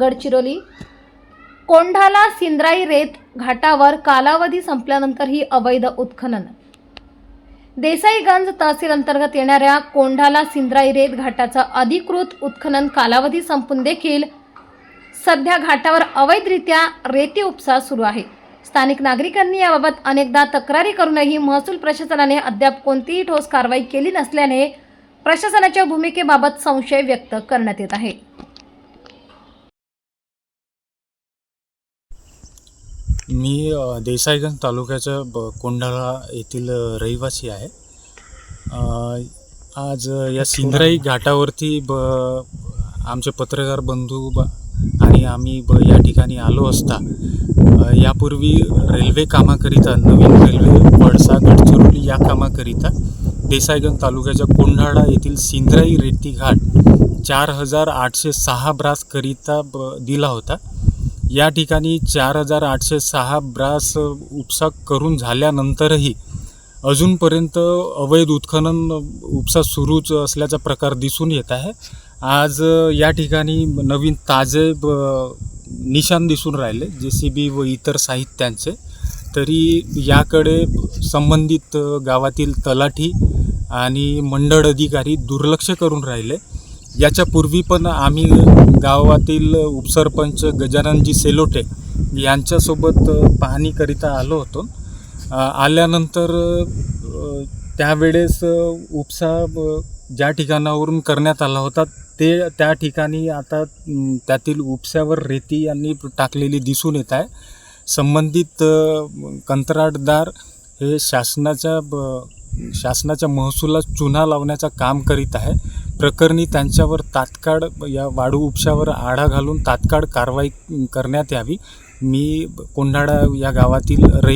गडचिरोली. कोंढाला सिंद्राई रेत घाटावर कालावधी संपल्यानंतर ही अवैध उत्खनन. देसाईगंज तहसील अंतर्गत येणाऱ्या कोंढाला सिंद्राई रेत घाटाचा अधिकृत उत्खनन कालावधी संपून देखील सध्या घाटावर अवैधरित्या रेती उपसा सुरू आहे. स्थानिक नागरिकांनी याबाबत अनेकदा तक्रारी करूनही महसूल प्रशासनाने अद्याप कोणतीही ठोस कारवाई केली नसल्याने प्रशासनाच्या भूमिकेबाबत संशय व्यक्त करण्यात येत आहे. मी देसाईगंज तालुक्याच्या ब कोंढाळा येथील रहिवासी आहे. आज या सिंधराई घाटावरती ब आमचे पत्रकार बंधू ब आणि आम्ही ब या ठिकाणी आलो असता यापूर्वी रेल्वे कामाकरिता नवीन रेल्वे पळसा गडचिरोली या कामाकरिता देसाईगंज तालुक्याच्या कोंढाळा येथील सिंधराई रेती घाट चार हजार आठशे सहा ब्रासकरिता ब दिला होता. या ठिकाणी चार हजार आठशे सहा ब्रास उपसा करून झाल्यानंतरही अजूनपर्यंत अवैध उत्खनन उपसा सुरूच असल्याचा प्रकार दिसून येत आहे. आज या ठिकाणी नवीन ताजे ब- दिसून राहिले जे सी बी व इतर साहित्यांचे. तरी याकडे संबंधित गावातील तलाठी आणि मंडळ अधिकारी दुर्लक्ष करून राहिले. याच्या पूर्वी पण आम्ही गावातील उपसरपंच गजाननजी सेलोटे यांच्यासोबत पाहणीकरिता आलो होतो. आल्यानंतर त्यावेळेस उपसा ज्या ठिकाणावरून करण्यात आला होता ते त्या ठिकाणी आता त्यातील उपस्यावर रेती यांनी टाकलेली दिसून येत आहे. संबंधित कंत्राटदार हे शासनाच्या ब- शासनाच्या महसुलात चुना लावण्याचं काम करीत आहे. प्रकरणी त्यांच्यावर तात्काळ या वाढू उपशावर आळा घालून तात्काळ कारवाई करण्यात यावी. मी कोंढाडा या गावातील रहिवासी